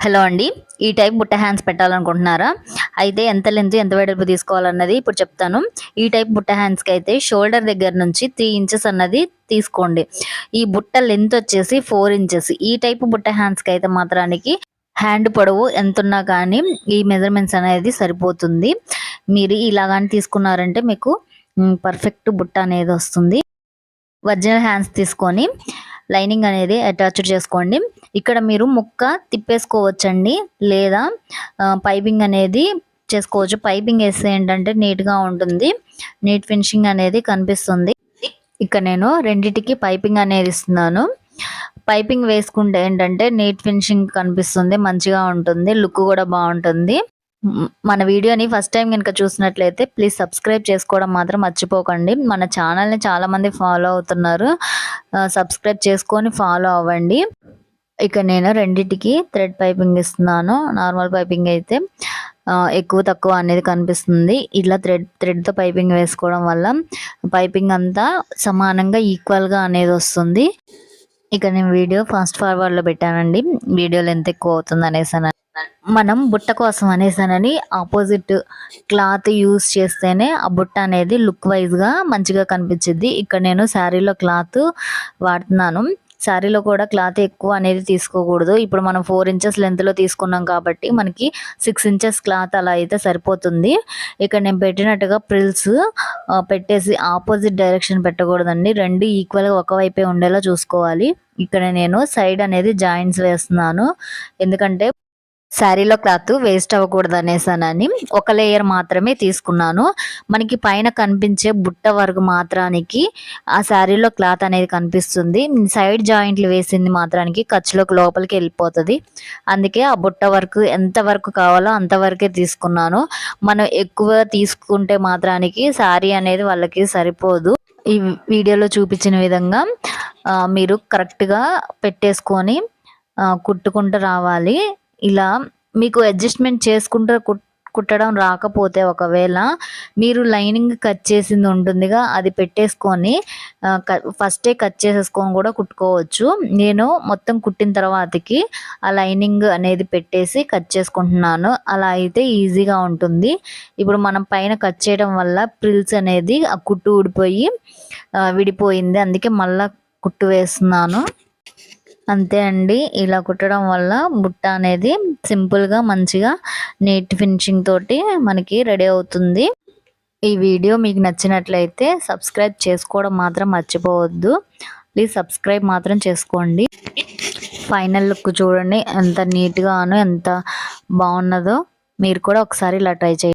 Hello అండి. ఈ type బుట్ట హ్యాండ్స్ పెట్టాలనుకుంటున్నారా? అయితే ఎంత లెంత్ ఎంత వెడల్పు తీసుకోవాలన్నది ఇప్పుడు చెప్తాను. ఈ టైప్ బుట్ట హ్యాండ్స్కి అయితే షోల్డర్ దగ్గర నుంచి త్రీ ఇంచెస్ అన్నది తీసుకోండి. ఈ బుట్ట లెంత్ వచ్చేసి ఫోర్ ఇంచెస్. ఈ టైప్ బుట్ట హ్యాండ్స్కి అయితే మాత్రానికి హ్యాండ్ పొడవు ఎంత ఉన్నా కానీ ఈ మెజర్మెంట్స్ అనేది సరిపోతుంది. మీరు ఇలా తీసుకున్నారంటే మీకు పర్ఫెక్ట్ బుట్ట అనేది వస్తుంది. ఒరిజినల్ హ్యాండ్స్ తీసుకొని లైనింగ్ అనేది అటాచ్డ్ చేసుకోండి. ఇక్కడ మీరు ముక్క తిప్పేసుకోవచ్చండి. లేదా పైపింగ్ అనేది చేసుకోవచ్చు. పైపింగ్ వేస్తే ఏంటంటే నీట్గా ఉంటుంది. నీట్ ఫినిషింగ్ అనేది కనిపిస్తుంది. ఇక్కడ నేను రెండిటికి పైపింగ్ అనేది ఇస్తున్నాను. పైపింగ్ వేసుకుంటే ఏంటంటే నీట్ ఫినిషింగ్ కనిపిస్తుంది. మంచిగా ఉంటుంది. లుక్ కూడా బాగుంటుంది. మన వీడియోని ఫస్ట్ టైం కనుక చూసినట్లయితే ప్లీజ్ సబ్స్క్రైబ్ చేసుకోవడం మాత్రం మర్చిపోకండి. మన ఛానల్ని చాలామంది ఫాలో అవుతున్నారు. సబ్స్క్రైబ్ చేసుకొని ఫాలో అవ్వండి. ఇక నేను రెండింటికి థ్రెడ్ పైపింగ్ ఇస్తున్నాను. నార్మల్ పైపింగ్ అయితే ఎక్కువ తక్కువ అనేది కనిపిస్తుంది. ఇలా థ్రెడ్ థ్రెడ్తో పైపింగ్ వేసుకోవడం వల్ల పైపింగ్ అంతా సమానంగా ఈక్వల్గా అనేది వస్తుంది. ఇక నేను వీడియో ఫాస్ట్ ఫార్వర్డ్లో పెట్టానండి. వీడియో లెంత్ ఎక్కువ అవుతుంది అనేసి మనం బుట్ట కోసం అనేసానని ఆపోజిట్ క్లాత్ యూస్ చేస్తేనే ఆ బుట్ట అనేది లుక్ వైజ్గా మంచిగా కనిపించింది ఇక్కడ నేను శారీలో క్లాత్ వాడుతున్నాను. శారీలో కూడా క్లాత్ ఎక్కువ అనేది తీసుకోకూడదు. ఇప్పుడు మనం ఫోర్ ఇంచెస్ లెంత్లో తీసుకున్నాం కాబట్టి మనకి సిక్స్ ఇంచెస్ క్లాత్ అలా అయితే సరిపోతుంది. ఇక్కడ నేను పెట్టినట్టుగా ప్రిల్స్ పెట్టేసి ఆపోజిట్ డైరెక్షన్ పెట్టకూడదండి. రెండు ఈక్వల్గా ఒకవైపే ఉండేలా చూసుకోవాలి. ఇక్కడ నేను సైడ్ అనేది జాయింట్స్ వేస్తున్నాను. ఎందుకంటే శారీలో క్లాత్ వేస్ట్ అవ్వకూడదు అనేసానని ఒక లేయర్ మాత్రమే తీసుకున్నాను. మనకి పైన కనిపించే బుట్ట వరకు మాత్రానికి ఆ శారీలో క్లాత్ అనేది కనిపిస్తుంది. సైడ్ జాయింట్లు వేసింది మాత్రానికి ఖర్చులోకి లోపలికి వెళ్ళిపోతుంది. అందుకే ఆ బుట్ట వరకు ఎంత వరకు కావాలో అంతవరకే తీసుకున్నాను. మనం ఎక్కువ తీసుకుంటే మాత్రానికి శారీ అనేది వాళ్ళకి సరిపోదు. ఈ వీడియోలో చూపించిన విధంగా మీరు కరెక్ట్గా పెట్టేసుకొని కుట్టుకుంటూ రావాలి. ఇలా మీకు అడ్జస్ట్మెంట్ చేసుకుంటూ కుట్టడం రాకపోతే ఒకవేళ మీరు లైనింగ్ కట్ చేసింది ఉంటుందిగా అది పెట్టేసుకొని ఫస్టే కట్ చేసేసుకొని కూడా కుట్టుకోవచ్చు. నేను మొత్తం కుట్టిన తర్వాతకి ఆ లైనింగ్ అనేది పెట్టేసి కట్ చేసుకుంటున్నాను. అలా అయితే ఈజీగా ఉంటుంది. ఇప్పుడు మనం పైన కట్ చేయడం వల్ల ప్రిల్స్ అనేది ఆ కుట్టు ఊడిపోయి విడిపోయింది. అందుకే మళ్ళీ కుట్టు వేస్తున్నాను. అంతే అండి. ఇలా కుట్టడం వల్ల బుట్ట అనేది సింపుల్గా మంచిగా నీట్ ఫినిషింగ్ తోటి మనకి రెడీ అవుతుంది. ఈ వీడియో మీకు నచ్చినట్లయితే సబ్స్క్రైబ్ చేసుకోవడం మాత్రం మర్చిపోవద్దు. ప్లీజ్ సబ్స్క్రైబ్ మాత్రం చేసుకోండి. ఫైనల్ లుక్ చూడండి. ఎంత నీట్గాను ఎంత బాగున్నదో మీరు కూడా ఒకసారి ఇలా ట్రై చేయండి.